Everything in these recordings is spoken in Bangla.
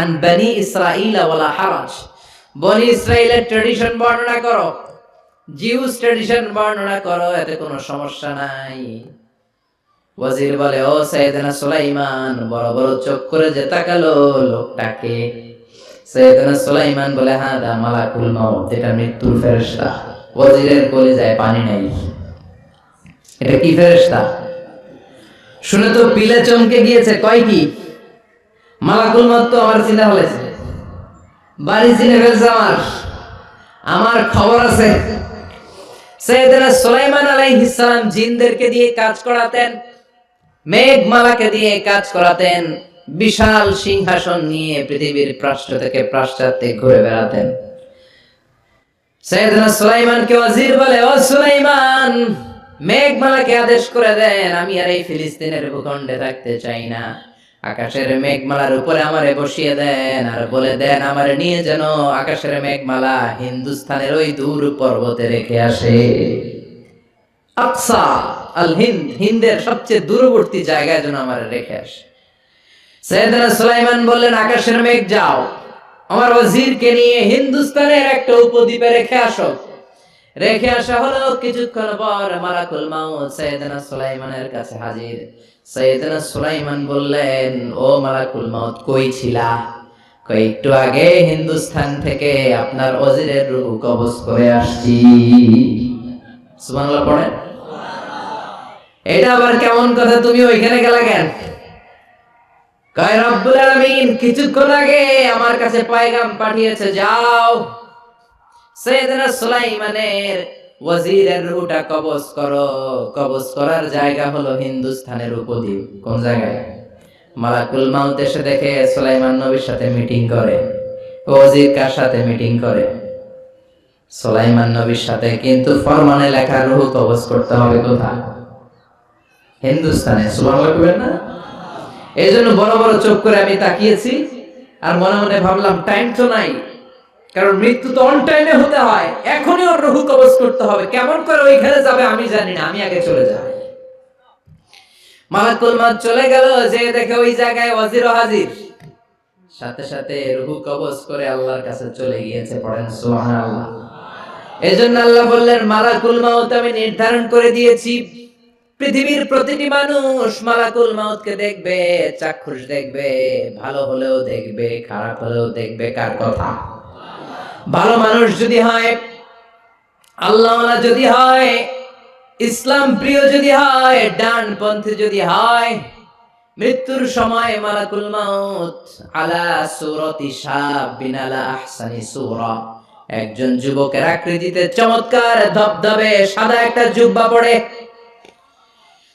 আন বানি ইসরাইল ওয়ালা হারাজ। বনি ইসরাইলের ট্রেডিশন বর্ণনা করো। জিউস ট্রেডিশন বর্ণনা করো, এতে কোনো সমস্যা নাই। ওয়াজির বলে, ও সৈয়দনা সুলাইমান, বড় বড় চোখ করে যে তাকালো লোকটাকে। সৈয়দনা সুলাইমান বলে হ্যাঁ দা মালাকুল মাউত, এটা মৃত্যুর ফেরেশতা। ওয়াজিরের কোলে যায় পানি নাই। এটা কি ফেরেশতা? শুনে তো পিলে চমকে গিয়েছে। কয় কি? মালাকুল মাউত তো আমার চিন্তা হলেছে বাড়ি চিনে ফেলছে আমার। আমার খবর আছে, সৈয়দনা সুলাইমান আলাইহিস জিনদেরকে দিয়ে কাজ করাতেন মেঘমালাকে দিয়ে কাজ করাতেন, বিশাল সিংহাসন নিয়ে পৃথিবীর প্রাশ্চ থেকে পাশ্চাত্যে ঘুরে বেড়াতেন। সৈয়দনা সুলাইমানকে ওয়াজির বলে, ও সুলাইমান মেঘমালাকে আদেশ করে দেন, আমি আর এই ফিলিস্তিনের ভূখণ্ডে থাকতে চাই না। আকাশের মেঘমালার উপরে আমারে বসিয়ে দেন, আর বলে দেন, আমারে নিয়ে যেন আকাশের মেঘমালা হিন্দুস্তানের ওই দূর পর্বতে রেখে আসে। আকসা আল হিন্দ, হিন্দের সবচেয়ে দূরবর্তী জায়গায় যেন আমার রেখে আসে। সৈয়দনা সুলাইমান বললেন, আকাশের মেঘ যাও, আমার ওয়াজিরকে নিয়ে হিন্দুস্তানের একটা উপদ্বীপে রেখে আসো। রেখে আসা হলো কিছুক্ষণ পর মালাকুল মাউত সৈয়দনা সুলাইমানের কাছে হাজির। সৈয়দনা সুলাইমান বললেন, ও মালাকুল মাউত, কই ছিলা? আগে হিন্দুস্তান থেকে আপনার কবজ করে আসছি। সুবহানাল্লাহ পড়েন। এটা আবার কেমন কথা, তুমি ওইখানে গেলা কেন? কিছুক্ষণ আগে আমার কাছে পয়গাম পাঠিয়েছে, যাও। সৈয়দনা সুলাইমানের ওয়াজিরের রুহটা কবজ করো। কবজ করার জায়গা হলো হিন্দুস্তানের উপদ্বীপ। কোন জায়গায়? মালাকুল মাউত এসে দেখে সুলাইমান নবীর সাথে মিটিং করে। ওয়াজির কার সাথে মিটিং করে? সুলাইমান নবীর সাথে, কিন্তু ফরমানে লেখা রুহ কবজ করতে হবে কোথায়? হিন্দুস্তানে সুবহানাল্লাহ কইবেন না? এই জন্য বড় বড় চোখ করে আমি তাকিয়েছি, আর মনে মনে ভাবলাম টাইম তো নাই। কারণ মৃত্যু তো অন টাইমে হতে হয়। এখনই ওর রুহু কবজ করতে হবে। কেমন করে ওইখানে যাবে আমি জানি না। আমি আগে চলে যাই মালাকুল মাত চলে গেল, যে দেখে ওই জায়গায় ওয়াজির হাজির। সাথে সাথে রুহু কবজ করে আল্লাহর কাছে চলে গিয়েছে, পড়েন সুবহানাল্লাহ। এজন্য আল্লাহ বললেন, মালাকুল মাউত আমি নির্ধারণ করে দিয়েছি। পৃথিবীর প্রতিটি মানুষ মালাকুল মাউতকে দেখবে, চাক্ষুষ দেখবে, ভালো হলেও দেখবে, খারাপ হলেও দেখবে, কার কথা? ভালো মানুষ যদি হয় আল্লাহ যদি হয় ইসলাম প্রিয় যদি হয় ডান পন্থী যদি হয়, মৃত্যুর সময় মালাকুল মাউত আলা সুরতি আলা আহসানি একজন যুবকের আকৃতিতে চমৎকার ধবধবে সাদা একটা জুব্বা পড়ে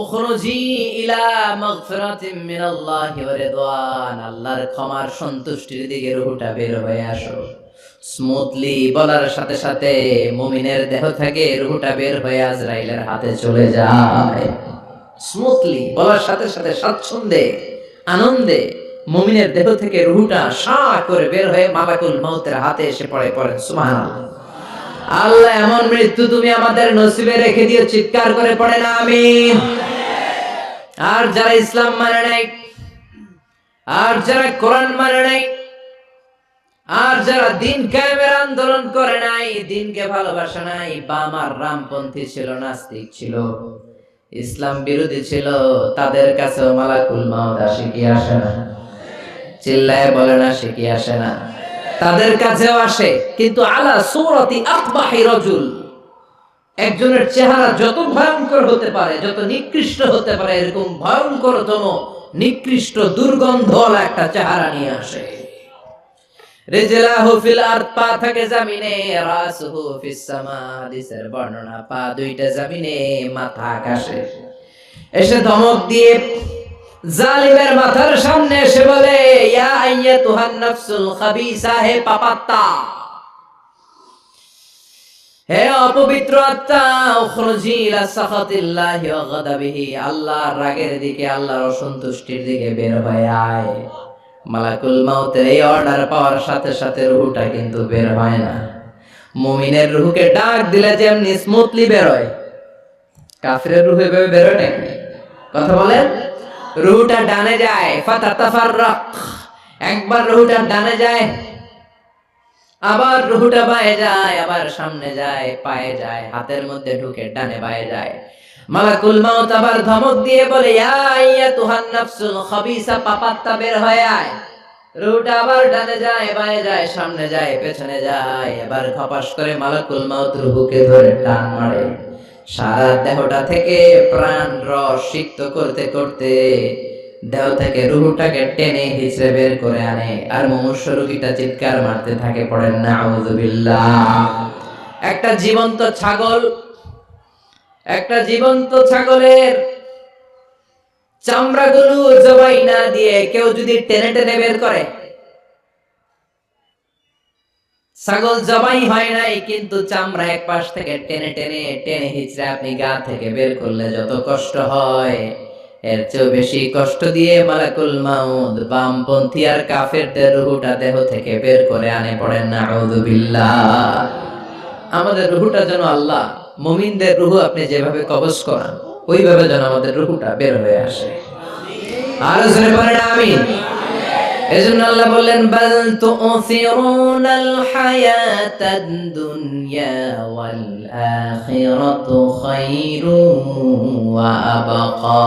উখরুজি ক্ষমার সন্তুষ্টির দিকে রুহটা বের হয়ে আসো। স্মুথলি বলার সাথে সাথে মুমিনের দেহ থেকে রুহটা বের হয়ে আজরাইলের হাতে চলে যায়। স্মুথলি বলার সাথে সাথে স্বাচ্ছন্দ্যে, আনন্দে মুমিনের দেহ থেকে রুহটা সা করে বের হয়ে মালাকুল মাউতের হাতে এসে পড়ে পড়েন। সুবহানাল্লাহ। আল্লাহ, এমন মৃত্যু তুমি আমাদের নসিবে রেখে দিও চিৎকার করে পড়ে না, আমিন। আর যারা ইসলাম মানে নাই, আর যারা কোরআন মানে নাই, আর যারা দিন কায়েমের আন্দোলন করে নাই, দিনকে ভালোবাসা নাই বাম আর রামপন্থী ছিল, নাস্তিক ছিল, ইসলাম বিরোধী ছিল, তাদের কাছেও মালাকুল মাউত আসে আসে না? চিল্লায় বলে না সে আসে না? তাদের কাছেও আসে, কিন্তু আলা সূরাতি আকবাহি রাজুল। একজনের চেহারা যত ভয়ঙ্কর হতে পারে, যত নিকৃষ্ট হতে পারে, এরকম ভয়ঙ্করতম, নিকৃষ্ট দুর্গন্ধওয়ালা একটা চেহারা নিয়ে আসে। এসে ধমক দিয়ে জালিমের মাথার সামনে এসে বলে পাপাত্তা! হে অপবিত্র আত্মা উখরুজি ইলা সাখাতিল্লাহি ওয়া গাদাবিহি, আল্লাহর রাগের দিকে, আল্লাহর অসন্তুষ্টির দিকে বের হয়ে আয়। মালাকুল মাউতের এই অর্ডার পাওয়ার সাথে সাথে রুহটা কিন্তু বের হয় না। মুমিনের রুহকে ডাক দিলে যেমনি স্মুথলি বের হয়। কাফিরের রুহ এভাবে বেরোয় নাকি? কথা বলেন? রুহটা ডানে যায়, ফাতাতাফাররাক। একবার রুহটা ডানে যায় আবার রুহুটা বায়ে যায়, আবার সামনে যায়, পায়ে যায়, হাতের মধ্যে ঢুকে ডানে বায়ে যায়। মালাকুল মাউত আবার ধমক দিয়ে বলে, ইয়া আইয়াতুহান নাফসুল পাপাত্তা বের হয়ে আয়। আবার ডানে যায় বায়ে যায়, সামনে যায়, পেছনে যায়, এবার খপাস করে মালাকুল মাউত রুহুকে ধরে টান মারে। সারা দেহটা থেকে প্রাণ রস সিক্ত করতে করতে দেহ থেকে রুহুটাকে টেনে হিচড়ে বের করে আনে। আর মনুষ্য রোগীটা চিৎকার মারতে থাকে, পড়েন না একটা জীবন্ত ছাগল, একটা জীবন্ত ছাগলের চামড়াগুলো জবাই না দিয়ে কেউ যদি টেনে টেনে বের করে। ছাগল জবাই হয় নাই, কিন্তু চামড়া এক পাশ থেকে টেনে টেনে টেনে হিচড়ে আপনি গা থেকে বের করলে যত কষ্ট হয়। এর চেয়েও বেশি কষ্ট দিয়ে মালাকুল মাউদ বামপন্থী আর কাফেরদের রুহুটা দেহ থেকে বের করে আনে পড়েন না আমাদের রুহুটা যেন আল্লাহ, মুমিনদের রুহু আপনি যেভাবে কবজ করান, ওইভাবে যেন আমাদের রুহুটা বের হয়ে আসে। আর জোরে পড়েন আমিন। এজন্য আল্লাহ বললেন, বাল তুসিরুনাল হায়াতাদ দুনিয়া ওয়াল আখিরাতু খায়রুন ওয়া আবকা।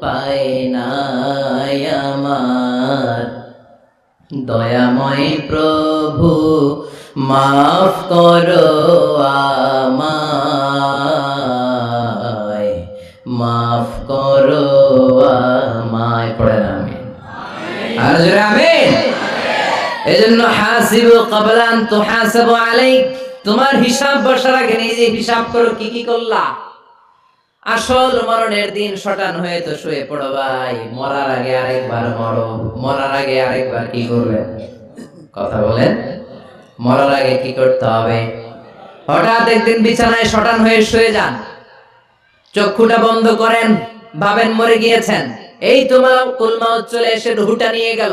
পায় নাই আমার। দয়াময় প্রভু, মাফ করো মাফ করো আমায়। পড়েন আমি আর আমিন। এজন্য হাসিবু ক্বাবলা আন তুহাসাবু আলাইক। তোমার হিসাব বসার আগে নিজে হিসাব করো, কি কি করলা? আসল মরণের দিন শটান হয়ে তো শুয়ে পড়ো ভাই। মরার আগে আরেকবার মরো। মরার আগে আরেকবার কি করবে? কথা বলেন। মরার আগে কি করতে হবে? হঠাৎ একদিন বিছানায় শটান হয়ে শুয়ে যান। চক্ষুটা বন্ধ করেন। ভাবেন মরে গিয়েছেন। এই তোমার কুলমাউত চলে এসে রুহুটা নিয়ে গেল।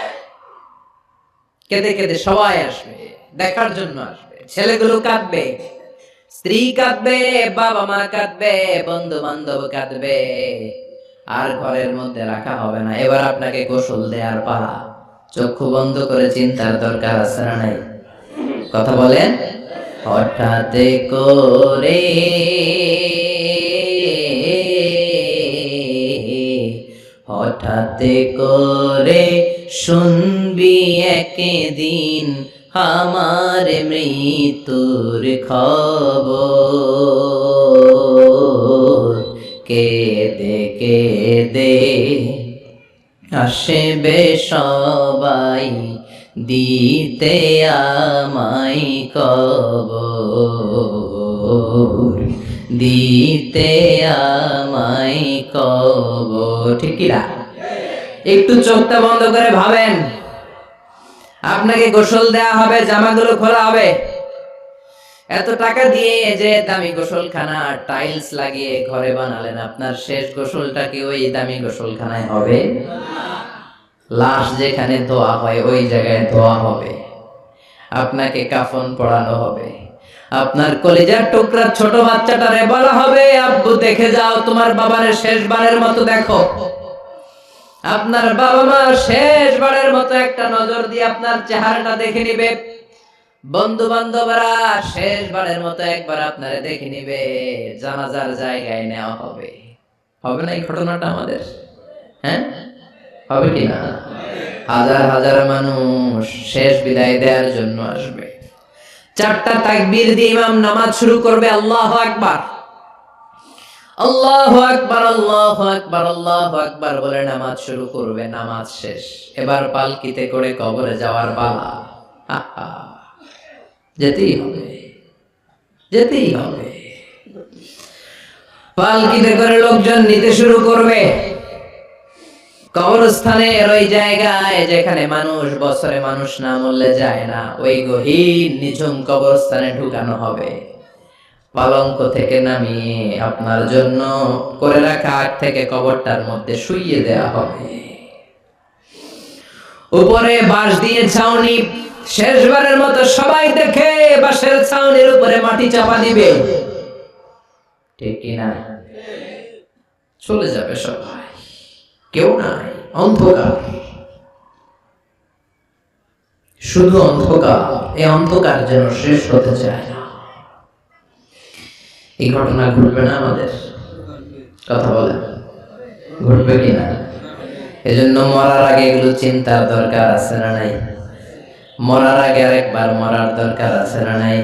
কেঁদে কেঁদে সবাই আসবে, দেখার জন্য আসবে। ছেলেগুলো কাঁদবে, স্ত্রী কাঁদবে, বাবা মা কাঁদবে, বন্ধু বান্ধব কাঁদবে। আর ঘরের মধ্যে রাখা হবে না। এবার আপনাকে গোসল দেওয়ার পালা। চক্ষু বন্ধ করে চিন্তার দরকার আছে না নাই? কথা বলেন? হঠাৎ করে হঠাৎ করে শুনবি একদিন আমার মৃত্যুর খবর। কেদে কেদে আসবে সবাই দিতে আমায় কবর। দিতে আমায় কবর। ঠিক কি না? একটু চোখটা বন্ধ করে ভাবেন। আপনাকে গোসল দেয়া হবে, জামাগুলো খোলা হবে। এত টাকা দিয়ে যে দামি গোসলখানা টাইলস লাগিয়ে ঘরে বানালেন, আপনার শেষ গোসলটা কি ওই দামি গোসলখানায় হবে? লাশ যেখানে ধোয়া হয়, ওই জায়গায় ধোয়া হবে। আপনাকে কাফন পড়ানো হবে। আপনার কলিজার টুকরা ছোট বাচ্চাটারে বলা হবে, আব্বু, দেখে যাও, তোমার বাবারে শেষবারের মতো দেখো। আপনার বাবা মা শেষবারের মতো একটা নজর দিয়ে আপনার চেহারাটা দেখে নিবে। বন্ধু বান্ধবরা শেষবারের মতো একবার আপনারে দেখে নিবে, জানাজার জায়গায় নেওয়া হবে। হবে না এই ঘটনাটা আমাদের? হ্যাঁ? হবে কি না? হাজার হাজার মানুষ শেষ বিদায় দেওয়ার জন্য আসবে। চারটা তাকবীর দিয়ে ইমাম নামাজ শুরু করবে, আল্লাহ আকবার। আল্লাহ আকবার আল্লাহ আকবার আল্লাহ আকবার বলে নামাজ শুরু করবে, নামাজ শেষ। এবার পালকিতে করে কবরে যাওয়ার পালা। যেতেই হবে। যেতেই হবে। পালকিতে করে লোকজন নিতে শুরু করবে। কবরস্থানের ওই জায়গায় যেখানে মানুষ, বছরে মানুষ না মরলে যায় না, ওই গহীন, নিঝুম কবরস্থানে ঢুকানো হবে। পালঙ্ক থেকে নামিয়ে আপনার জন্য করে রাখা আগ থেকে কবরটার মধ্যে শুইয়ে দেয়া হবে। উপরে বাঁশ দিয়ে ছাউনি, শেষবারের মতো সবাই দেখে বাঁশের ছাউনির উপরে মাটি চাপা দিবে। ঠিক কিনা চলে যাবে সবাই। কেউ নাই, অন্ধকার। শুধু অন্ধকার, এই অন্ধকার যেন শেষ হতে চায় না। এই ঘটনা ঘটবে না আমাদের? কথা বলেন। ঘটবে কি না? এজন্য মরার আগে এগুলো চিন্তার দরকার আছে না নাই? মরার আগে আরেকবার মরার দরকার আছে না নাই?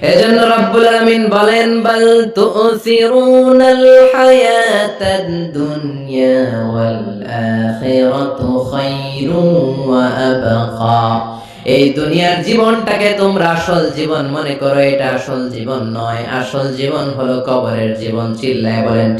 এজন্য রব্বুল আলামিন বলেন, বাল তুসিরুনাল হায়াতাদ দুনিয়া ওয়াল আখিরাতু খায়রুন ওয়া আবকা। এই দুনিয়ার জীবনটাকে তোমরা আসল জীবন মনে করো, এটা আসল জীবন নয়। আসল জীবন হলো কবরের জীবন, চিল্লায় বলেন